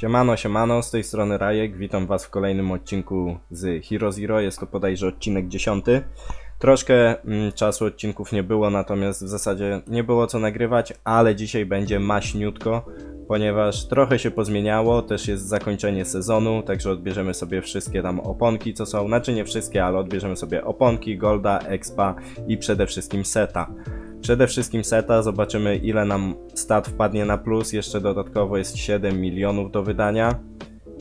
Siemano, siemano, z tej strony Rajek, witam was w kolejnym odcinku z Hero Zero, jest to bodajże odcinek 10. Troszkę mm, czasu odcinków nie było, natomiast w zasadzie nie było co nagrywać, ale dzisiaj będzie maśniutko, ponieważ trochę się pozmieniało, też jest zakończenie sezonu, także odbierzemy sobie wszystkie tam oponki, co są, znaczy nie wszystkie, ale odbierzemy sobie oponki, golda, expa i przede wszystkim seta. Przede wszystkim seta, zobaczymy ile nam stat wpadnie na plus, jeszcze dodatkowo jest 7 milionów do wydania.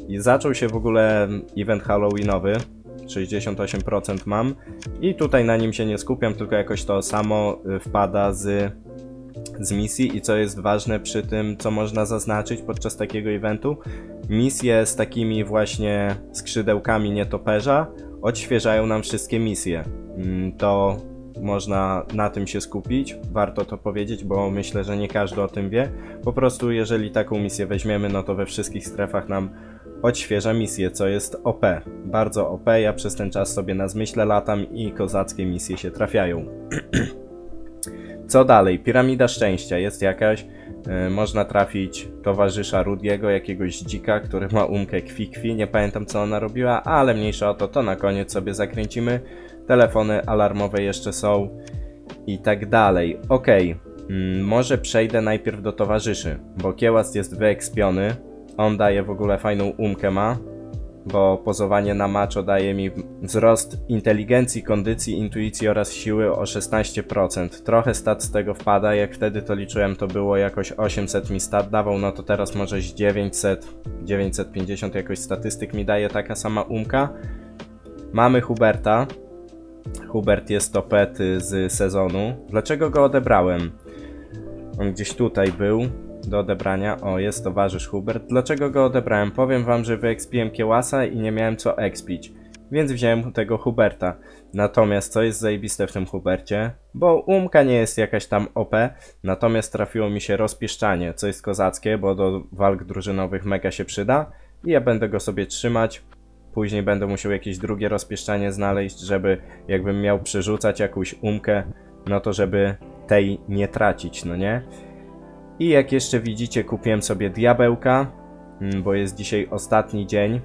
I zaczął się w ogóle event halloweenowy, 68% mam. I tutaj na nim się nie skupiam, tylko jakoś to samo y, wpada z, z misji. I co jest ważne przy tym, co można zaznaczyć podczas takiego eventu, misje z takimi właśnie skrzydełkami nietoperza odświeżają nam wszystkie misje. Mm, To można na tym się skupić, warto to powiedzieć, bo myślę, że nie każdy o tym wie. Po prostu jeżeli taką misję weźmiemy, no to we wszystkich strefach nam odświeża misję, co jest OP. Bardzo OP, ja przez ten czas sobie na zmyśle latam i kozackie misje się trafiają. Co dalej? Piramida szczęścia jest jakaś. Yy, można trafić towarzysza Rudiego, jakiegoś dzika, który ma umkę kwikwi. Nie pamiętam co ona robiła, ale mniejsza o to, to na koniec sobie zakręcimy. Telefony alarmowe jeszcze są i tak dalej. Okej, mm, może przejdę najpierw do towarzyszy, bo Kiełast jest wyekspiony. On daje w ogóle fajną umkę ma, bo pozowanie na maczo daje mi wzrost inteligencji, kondycji, intuicji oraz siły o 16%. Trochę stat z tego wpada, jak wtedy to liczyłem, to było jakoś 800 mi stat dawał, no to teraz może z 900, 950 jakoś statystyk mi daje taka sama umka. Mamy Huberta. Hubert jest topety z sezonu. Dlaczego go odebrałem? On gdzieś tutaj był do odebrania. O, jest towarzysz Hubert. Dlaczego go odebrałem? Powiem wam, że wyekspiłem Kiełasa i nie miałem co ekspić. Więc wziąłem tego Huberta. Natomiast co jest zajebiste w tym Hubercie? Bo umka nie jest jakaś tam OP, natomiast trafiło mi się rozpieszczanie, co jest kozackie, bo do walk drużynowych mega się przyda. I ja będę go sobie trzymać. Później będę musiał jakieś drugie rozpieszczanie znaleźć, żeby jakbym miał przerzucać jakąś umkę, no to żeby tej nie tracić, no nie? I jak jeszcze widzicie, kupiłem sobie diabełka, mm, bo jest dzisiaj ostatni dzień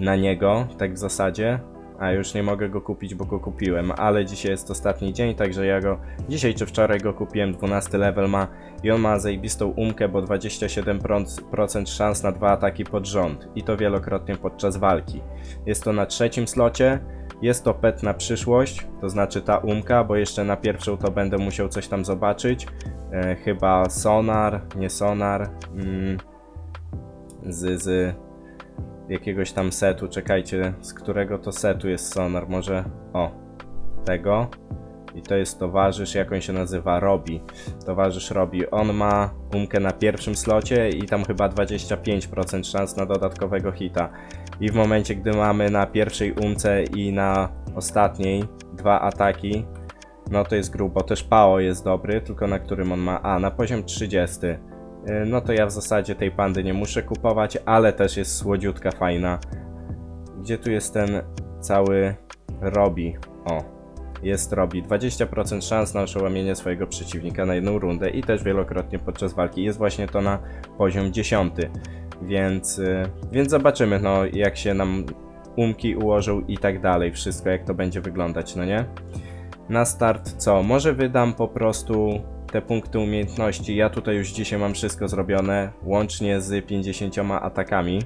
na niego, tak w zasadzie. A już nie mogę go kupić, bo go kupiłem, ale dzisiaj jest ostatni dzień, także ja go dzisiaj czy wczoraj go kupiłem, 12 level ma i on ma zajebistą umkę, bo 27% szans na dwa ataki pod rząd i to wielokrotnie podczas walki. Jest to na trzecim slocie, jest to pet na przyszłość, to znaczy ta umka, bo jeszcze na pierwszą to będę musiał coś tam zobaczyć. E, chyba sonar, nie sonar. Mm, z, z jakiegoś tam setu, czekajcie, z którego to setu jest sonar, może o, tego. I to jest towarzysz, jak on się nazywa, Robi. Towarzysz Robi. On ma umkę na pierwszym slocie i tam chyba 25% szans na dodatkowego hita. I w momencie, gdy mamy na pierwszej umce i na ostatniej dwa ataki, no to jest grubo. Też Pao jest dobry, tylko na którym on ma? A, na poziom 30. Yy, No to ja w zasadzie tej pandy nie muszę kupować, ale też jest słodziutka, fajna. Gdzie tu jest ten cały Robi? O, jest Robi. 20% szans na oszołomienie swojego przeciwnika na jedną rundę i też wielokrotnie podczas walki. Jest właśnie to na poziom 10. Więc, yy, więc zobaczymy, no jak się nam umki ułożą i tak dalej. Wszystko jak to będzie wyglądać, no nie? Na start co? Może wydam po prostu te punkty umiejętności. Ja tutaj już dzisiaj mam wszystko zrobione, łącznie z 50 atakami.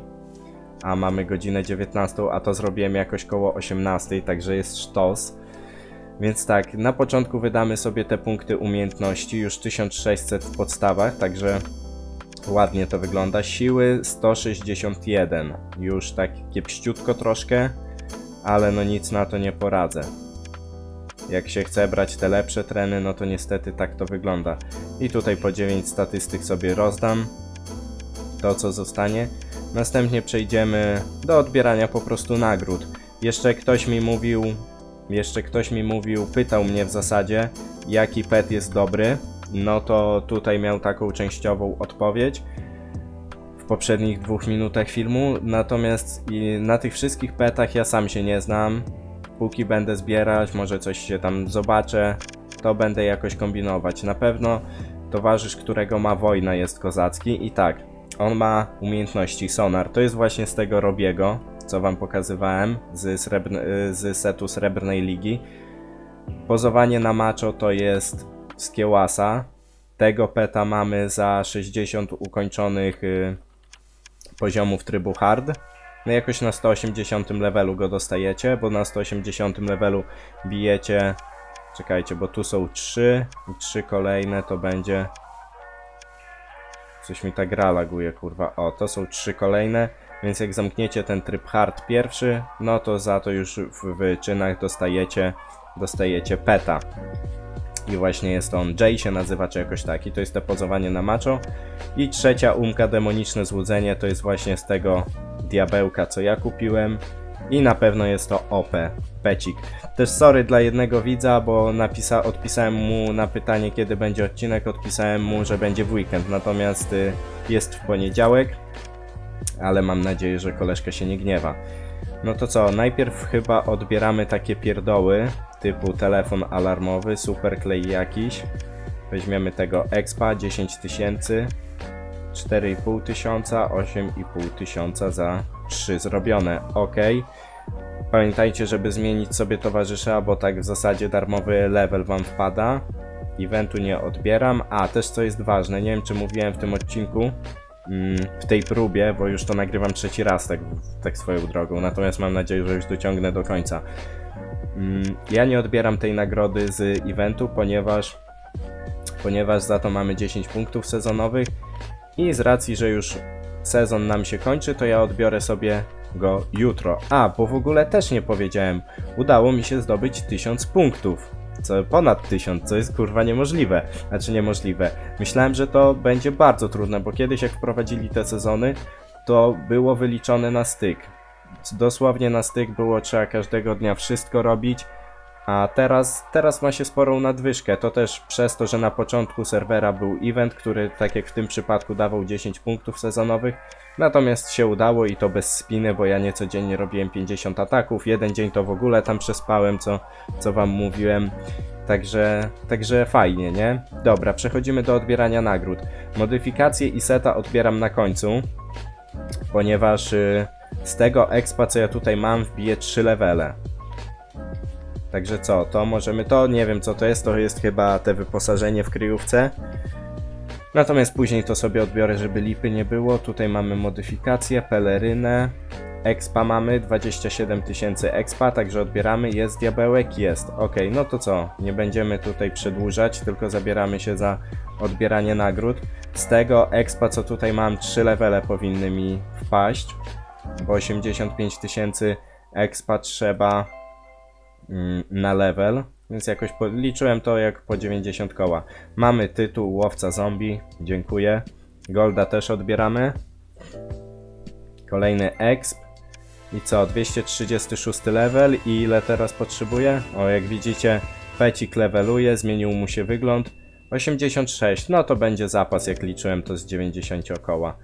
A mamy godzinę 19, a to zrobiłem jakoś koło 18, także jest sztos. Więc tak, na początku wydamy sobie te punkty umiejętności, już 1600 w podstawach, także ładnie to wygląda. Siły 161, już tak kiepściutko troszkę, ale no nic na to nie poradzę. Jak się chce brać te lepsze treny, no to niestety tak to wygląda. I tutaj po 9 statystyk sobie rozdam. To co zostanie. Następnie przejdziemy do odbierania po prostu nagród. Jeszcze ktoś mi mówił, jeszcze ktoś mi mówił, pytał mnie w zasadzie, jaki pet jest dobry. No to tutaj miał taką częściową odpowiedź w poprzednich dwóch minutach filmu. Natomiast na tych wszystkich petach ja sam się nie znam póki będę zbierać, może coś się tam zobaczę, to będę jakoś kombinować. Na pewno towarzysz, którego ma wojna jest kozacki i tak. on ma umiejętności Sonar. To jest właśnie z tego Robiego, co wam pokazywałem z, srebrn- y, z setu Srebrnej Ligi. Pozowanie na macho to jest z Kiełasa. Tego peta mamy za 60 ukończonych y, poziomów trybu hard. No jakoś na 180 levelu go dostajecie, bo na 180 levelu bijecie. Czekajcie, bo tu są 3 i 3 kolejne to będzie. Coś mi ta gra laguje, kurwa. O, to są 3 kolejne, więc jak zamkniecie ten tryb hard pierwszy, no to za to już w, w czynach dostajecie, dostajecie peta. I właśnie jest on Jay się nazywa, czy jakoś tak. I to jest te pozowanie na macho. I trzecia umka, demoniczne złudzenie, to jest właśnie z tego diabełka, co ja kupiłem. I na pewno jest to OP, pecik. Też sorry dla jednego widza, bo napisa odpisałem mu na pytanie, kiedy będzie odcinek, odpisałem mu, że będzie w weekend, natomiast y, jest w poniedziałek, ale mam nadzieję, że koleżka się nie gniewa. No to co, najpierw chyba odbieramy takie pierdoły, typu telefon alarmowy, super klej jakiś. Weźmiemy tego expa 10 tysięcy, 4,5 tysiąca, 8,5 tysiąca za 3 zrobione. Ok. Pamiętajcie, żeby zmienić sobie towarzysza, bo tak w zasadzie darmowy level wam wpada. Eventu nie odbieram. A, też co jest ważne, nie wiem czy mówiłem w tym odcinku, mm, w tej próbie, bo już to nagrywam trzeci raz tak, tak swoją drogą, natomiast mam nadzieję, że już dociągnę do końca. Mm, Ja nie odbieram tej nagrody z eventu, ponieważ ponieważ za to mamy 10 punktów sezonowych i z racji, że już sezon nam się kończy, to ja odbiorę sobie go jutro. A, bo w ogóle też nie powiedziałem, udało mi się zdobyć 1000 punktów. Co ponad 1000, co jest kurwa niemożliwe. Znaczy niemożliwe. Myślałem, że to będzie bardzo trudne, bo kiedyś jak wprowadzili te sezony, to było wyliczone na styk. Dosłownie na styk było trzeba każdego dnia wszystko robić, a teraz, teraz ma się sporą nadwyżkę. To też przez to, że na początku serwera był event, który tak jak w tym przypadku dawał 10 punktów sezonowych. Natomiast się udało i to bez spiny, bo ja nie codziennie robiłem 50 ataków. Jeden dzień to w ogóle tam przespałem, co, co wam mówiłem. Także, także fajnie, nie? Dobra, przechodzimy do odbierania nagród. Modyfikacje i seta odbieram na końcu, ponieważ y, z tego expa, co ja tutaj mam, wbiję 3 levele. Także co, to możemy to, nie wiem co to jest, to jest chyba te wyposażenie w kryjówce. Natomiast później to sobie odbiorę, żeby lipy nie było. Tutaj mamy modyfikację, pelerynę, expa mamy, 27 tysięcy expa, także odbieramy. Jest diabełek? Jest. Ok, no to co, nie będziemy tutaj przedłużać, tylko zabieramy się za odbieranie nagród. Z tego expa, co tutaj mam, 3 levele powinny mi wpaść, bo 85 tysięcy expa trzeba na level, więc jakoś liczyłem to jak po 90 koła. Mamy tytuł Łowca Zombie, dziękuję. Golda też odbieramy. Kolejny exp. I co, 236 level i ile teraz potrzebuję? O, jak widzicie, pecik leveluje, zmienił mu się wygląd. 86, no to będzie zapas, jak liczyłem to z 90 koła.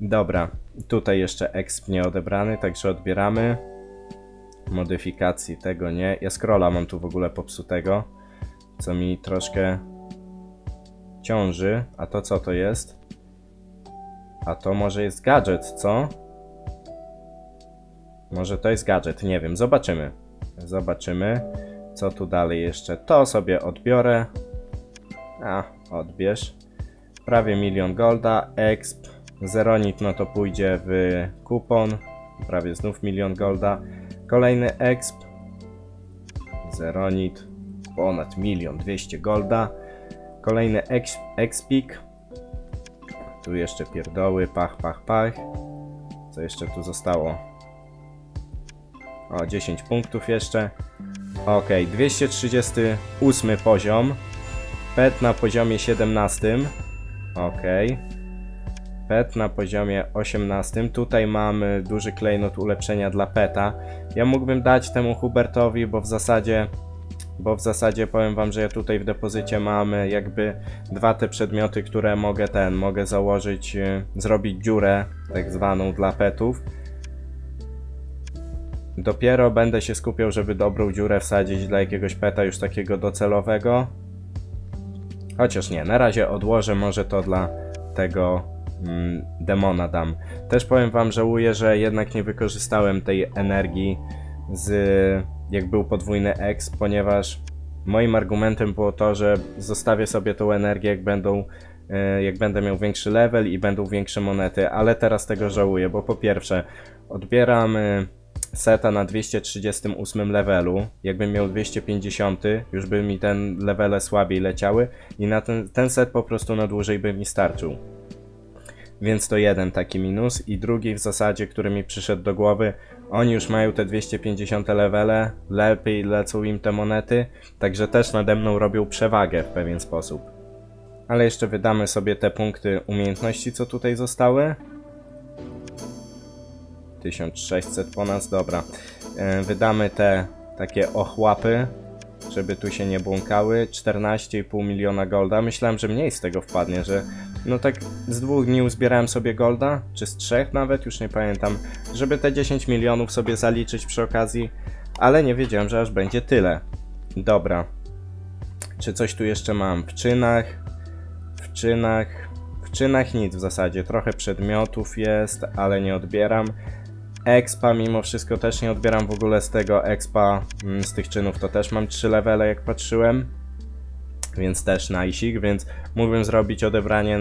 Dobra, tutaj jeszcze exp nie odebrany, także odbieramy modyfikacji tego nie. Ja scrolla mam tu w ogóle popsutego, co mi troszkę ciąży. A to co to jest? A to może jest gadżet, co? Może to jest gadżet, nie wiem, zobaczymy. Zobaczymy, co tu dalej jeszcze. To sobie odbiorę. A, odbierz. Prawie milion golda, exp. Zeronit, no to pójdzie w kupon. Prawie znów milion golda. Kolejny exp. Zeronit. Ponad milion dwieście golda. Kolejny ex, expik. Tu jeszcze pierdoły. Pach, pach, pach. Co jeszcze tu zostało? O, 10 punktów jeszcze. Ok, 238 poziom. Pet na poziomie 17. Ok. Pet na poziomie 18. Tutaj mamy duży klejnot ulepszenia dla peta. Ja mógłbym dać temu Hubertowi, bo w zasadzie bo w zasadzie powiem wam, że ja tutaj w depozycie mam jakby dwa te przedmioty, które mogę ten, mogę założyć, y, zrobić dziurę tak zwaną dla petów. Dopiero będę się skupiał, żeby dobrą dziurę wsadzić dla jakiegoś peta już takiego docelowego. Chociaż nie, na razie odłożę może to dla tego demona dam. Też powiem wam, żałuję, że jednak nie wykorzystałem tej energii z jak był podwójny X, ponieważ moim argumentem było to, że zostawię sobie tą energię, jak będą e, jak będę miał większy level i będą większe monety, ale teraz tego żałuję, bo po pierwsze odbieram e, seta na 238 levelu, jakbym miał 250, już by mi ten levele słabiej leciały i na ten, ten set po prostu na dłużej by mi starczył. Więc to jeden taki minus. I drugi w zasadzie, który mi przyszedł do głowy, oni już mają te 250 levele, lepiej lecą im te monety, także też nade mną robią przewagę w pewien sposób. Ale jeszcze wydamy sobie te punkty umiejętności, co tutaj zostały. 1600 po nas, dobra. E, Wydamy te takie ochłapy, żeby tu się nie błąkały. 14,5 miliona golda. Myślałem, że mniej z tego wpadnie, że no tak z dwóch dni uzbierałem sobie golda, czy z trzech nawet, już nie pamiętam, żeby te 10 milionów sobie zaliczyć przy okazji, ale nie wiedziałem, że aż będzie tyle. Dobra. Czy coś tu jeszcze mam? W czynach, w czynach, w czynach nic w zasadzie. Trochę przedmiotów jest, ale nie odbieram. Expa mimo wszystko też nie odbieram w ogóle z tego expa, mm, z tych czynów to też mam 3 levele jak patrzyłem. Więc też najsik, więc mógłbym zrobić odebranie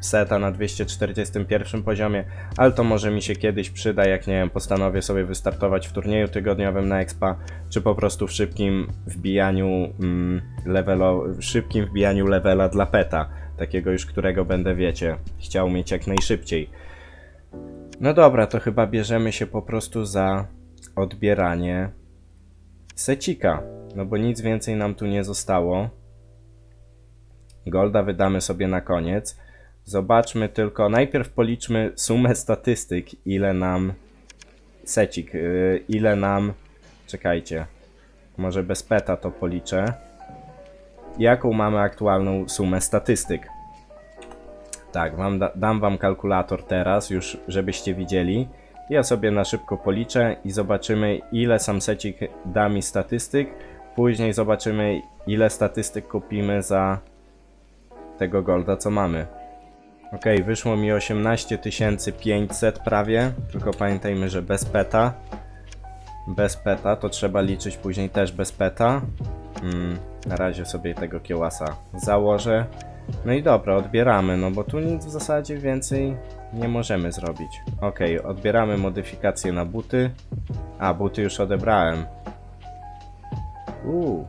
seta na 241 poziomie, ale to może mi się kiedyś przyda, jak nie wiem, postanowię sobie wystartować w turnieju tygodniowym na expa, czy po prostu w szybkim wbijaniu mm, levelo, szybkim wbijaniu levela dla peta, takiego już, którego będę, wiecie, chciał mieć jak najszybciej. No dobra, to chyba bierzemy się po prostu za odbieranie secika. No bo nic więcej nam tu nie zostało. Golda wydamy sobie na koniec. Zobaczmy tylko, najpierw policzmy sumę statystyk, ile nam secik, yy, ile nam, czekajcie, może bez peta to policzę. Jaką mamy aktualną sumę statystyk? Tak, dam wam kalkulator teraz, już żebyście widzieli. Ja sobie na szybko policzę i zobaczymy ile sam secik da mi statystyk. Później zobaczymy ile statystyk kupimy za tego golda co mamy. Ok, wyszło mi 18 500 prawie, tylko pamiętajmy, że bez peta. Bez peta, to trzeba liczyć później też bez peta. Mm, na razie sobie tego kiełasa założę. No i dobra, odbieramy, no bo tu nic w zasadzie więcej nie możemy zrobić. Ok, odbieramy modyfikacje na buty. A, buty już odebrałem. Uuu.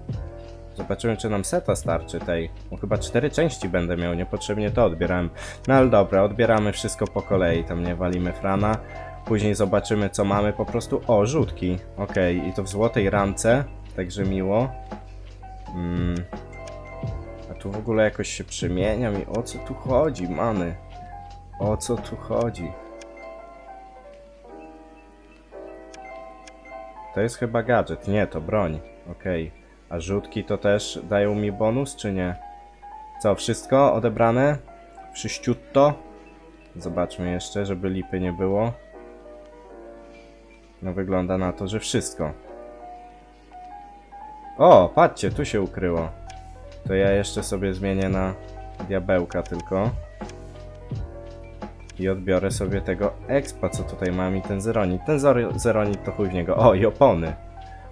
Zobaczymy, czy nam seta starczy tej. Bo chyba cztery części będę miał, niepotrzebnie to odbierałem. No ale dobra, odbieramy wszystko po kolei, tam nie walimy frana. Później zobaczymy, co mamy po prostu. O, rzutki. Ok, i to w złotej ramce, także miło. Mm. A tu w ogóle jakoś się przemienia mi. O co tu chodzi, mamy? O co tu chodzi? To jest chyba gadżet. Nie, to broń. Okej. A rzutki to też dają mi bonus, czy nie? Co, wszystko odebrane? Wszyściutto? Zobaczmy jeszcze, żeby lipy nie było. No wygląda na to, że wszystko. O, patrzcie, tu się ukryło. To ja jeszcze sobie zmienię na diabełka tylko. I odbiorę sobie tego expa, co tutaj mam i ten zeronit. Ten zeronit to chuj w niego. O, i opony.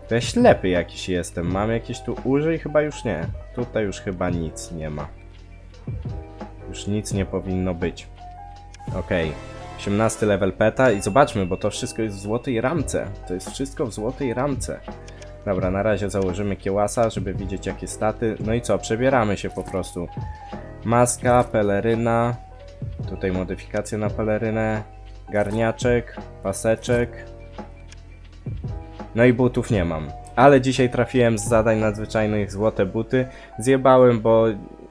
To ja ślepy jakiś jestem. Mam jakieś tu użyj? Chyba już nie. Tutaj już chyba nic nie ma. Już nic nie powinno być. Okej. 18 level peta i zobaczmy, bo to wszystko jest w złotej ramce. To jest wszystko w złotej ramce. Dobra, na razie założymy kiełasa, żeby widzieć jakie staty. No i co, przebieramy się po prostu. Maska, peleryna. Tutaj modyfikacje na pelerynę. Garniaczek, paseczek. No i butów nie mam. Ale dzisiaj trafiłem z zadań nadzwyczajnych złote buty. Zjebałem, bo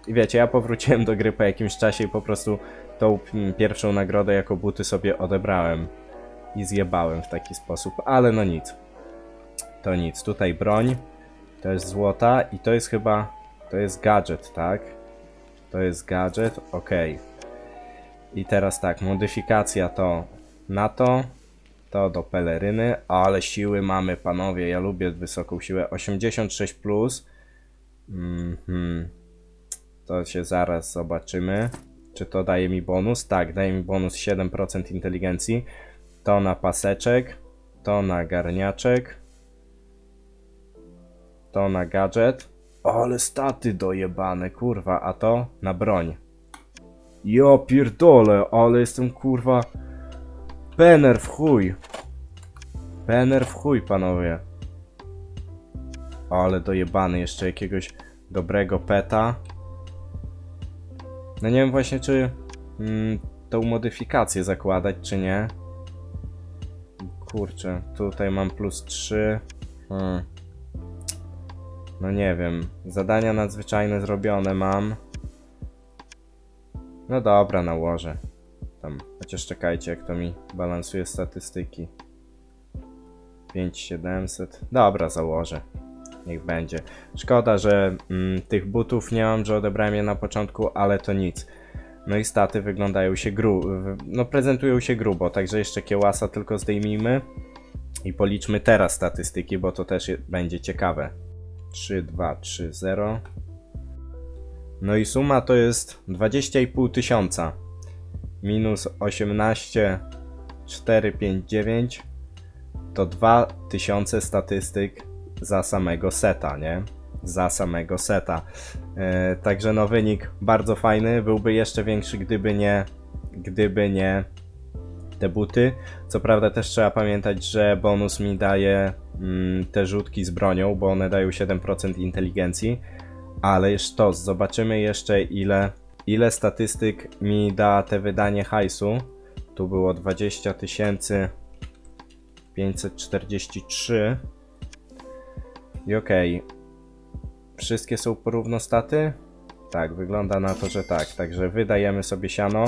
wiecie, ja powróciłem do gry po jakimś czasie i po prostu tą pierwszą nagrodę jako buty sobie odebrałem. I zjebałem w taki sposób, ale no nic. To nic. Tutaj broń. To jest złota i to jest chyba. To jest gadżet, tak? To jest gadżet, ok. I teraz tak, modyfikacja to na to, to do peleryny, ale siły mamy, panowie. Ja lubię wysoką siłę. 86 plus. Mhm. To się zaraz zobaczymy. Czy to daje mi bonus? Tak, daje mi bonus 7% inteligencji. To na paseczek, to na garniaczek, to na gadżet. Ale staty dojebane, kurwa, a to na broń. Jo pierdolę, ale jestem kurwa... Pener w chuj. Pener w chuj, panowie. Ale dojebany, jeszcze jakiegoś dobrego peta. No nie wiem właśnie, czy mm, tą modyfikację zakładać, czy nie. Kurczę, tutaj mam plus 3. Hmm. No nie wiem. Zadania nadzwyczajne zrobione mam. No dobra, nałożę. Tam, chociaż czekajcie, jak to mi balansuje statystyki. 5700. Dobra, założę. Niech będzie. Szkoda, że mm, tych butów nie mam, że odebrałem je na początku, ale to nic. No i staty wyglądają się gru... w- No prezentują się grubo, także jeszcze kiełasa tylko zdejmijmy. I policzmy teraz statystyki, bo to też będzie ciekawe. 3, 2, 3, 0. No i suma to jest 20,5 tysiąca. Minus 18, 4, 5, 9 to 2000 statystyk za samego seta, nie? Za samego seta. E, także no wynik bardzo fajny, byłby jeszcze większy gdyby nie gdyby nie te buty. Co prawda też trzeba pamiętać, że bonus mi daje mm, te rzutki z bronią, bo one dają 7% inteligencji. Ale sztos, zobaczymy jeszcze ile, ile statystyk mi da te wydanie hajsu. Tu było 20 tysięcy 543. I okej. Wszystkie są porówno staty? Tak, wygląda na to, że tak. Także wydajemy sobie siano.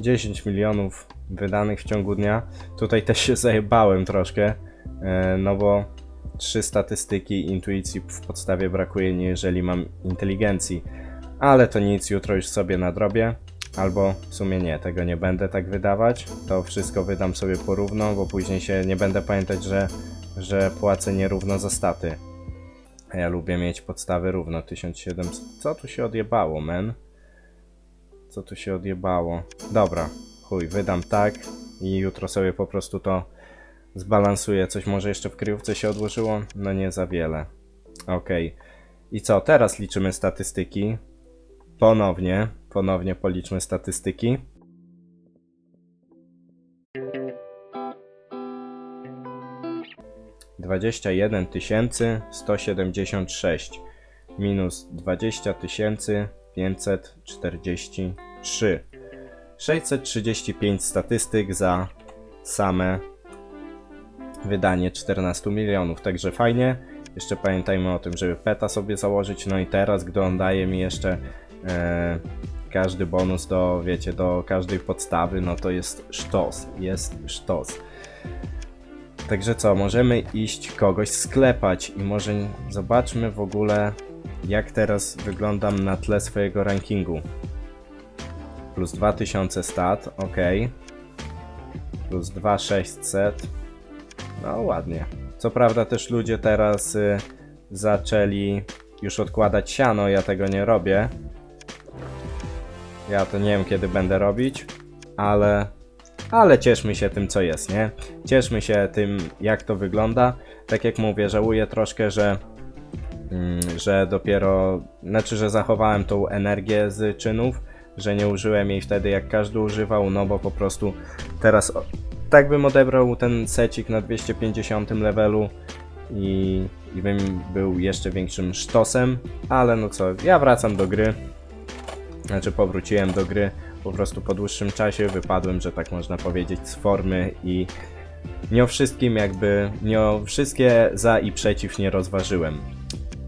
Dziesięć milionów wydanych w ciągu dnia. Tutaj też się zajebałem troszkę, e, no bo trzy statystyki intuicji w podstawie brakuje, nie jeżeli mam inteligencji. Ale to nic, jutro już sobie nadrobię. Albo w sumie nie, tego nie będę tak wydawać. To wszystko wydam sobie porówno, bo później się nie będę pamiętać, że, że płacę nierówno za staty. Ja lubię mieć podstawy równo 1700. Co tu się odjebało, men? Co tu się odjebało? Dobra, chuj, wydam tak i jutro sobie po prostu to zbalansuję. Coś może jeszcze w kryjówce się odłożyło? No nie za wiele. Okej. I co? Teraz liczymy statystyki. Ponownie, ponownie policzmy statystyki. Dwadzieścia jeden tysięcy sto siedemdziesiąt sześć minus dwadzieścia tysięcy pięćset czterdzieści trzy. 635 statystyk za same wydanie 14 milionów, także fajnie. Jeszcze pamiętajmy o tym, żeby peta sobie założyć. No i teraz, gdy on daje mi jeszcze e, każdy bonus do, wiecie, do każdej podstawy, no to jest sztos, jest sztos. Także co, możemy iść kogoś sklepać i może zobaczmy w ogóle, jak teraz wyglądam na tle swojego rankingu plus 2000 stat, ok. Plus 2600. No ładnie. Co prawda też ludzie teraz y, zaczęli już odkładać siano, ja tego nie robię. Ja to nie wiem kiedy będę robić, ale ale cieszmy się tym co jest, nie? Cieszmy się tym jak to wygląda. Tak jak mówię, żałuję troszkę, że że dopiero, znaczy, że zachowałem tą energię z czynów, że nie użyłem jej wtedy jak każdy używał, no bo po prostu teraz tak bym odebrał ten secik na 250 levelu i, i bym był jeszcze większym sztosem, ale no co, ja wracam do gry, znaczy powróciłem do gry po prostu po dłuższym czasie, wypadłem, że tak można powiedzieć, z formy i nie o wszystkim jakby, nie o wszystkie za i przeciw nie rozważyłem.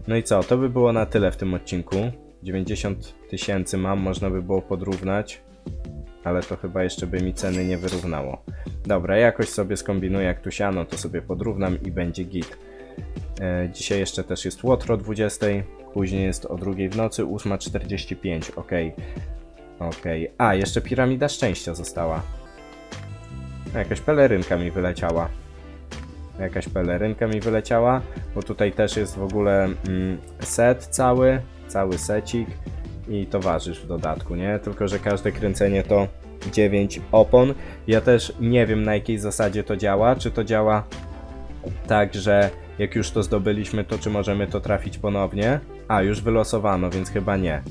No i co, to by było na tyle w tym odcinku. 90 tysięcy mam, można by było podrównać, ale to chyba jeszcze by mi ceny nie wyrównało. Dobra, jakoś sobie skombinuję jak tu siano, to sobie podrównam i będzie git. E, dzisiaj jeszcze też jest łotro o 20, Później jest o drugiej w nocy, 8.45, okej. Okej. A, jeszcze piramida szczęścia została. A, Jakaś pelerynka mi wyleciała. Jakaś pelerynka mi wyleciała, bo tutaj też jest w ogóle mm, set cały, cały secik i towarzysz w dodatku, nie? Tylko, że każde kręcenie to 9 opon. Ja też nie wiem na jakiej zasadzie to działa, czy to działa tak, że jak już to zdobyliśmy, to czy możemy to trafić ponownie? A, już wylosowano, więc chyba nie.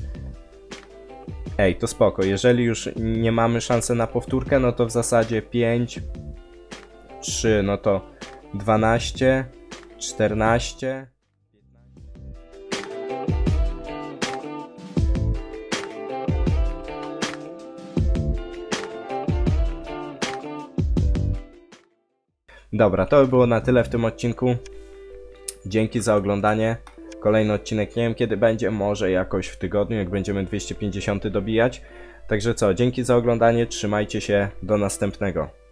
Ej, to spoko. Jeżeli już nie mamy szansy na powtórkę, no to w zasadzie 5, 3, no to 12, 14. Dobra, to by było na tyle w tym odcinku. Dzięki za oglądanie. Kolejny odcinek nie wiem kiedy będzie, może jakoś w tygodniu, jak będziemy 250 dobijać. Także co, dzięki za oglądanie, trzymajcie się, do następnego.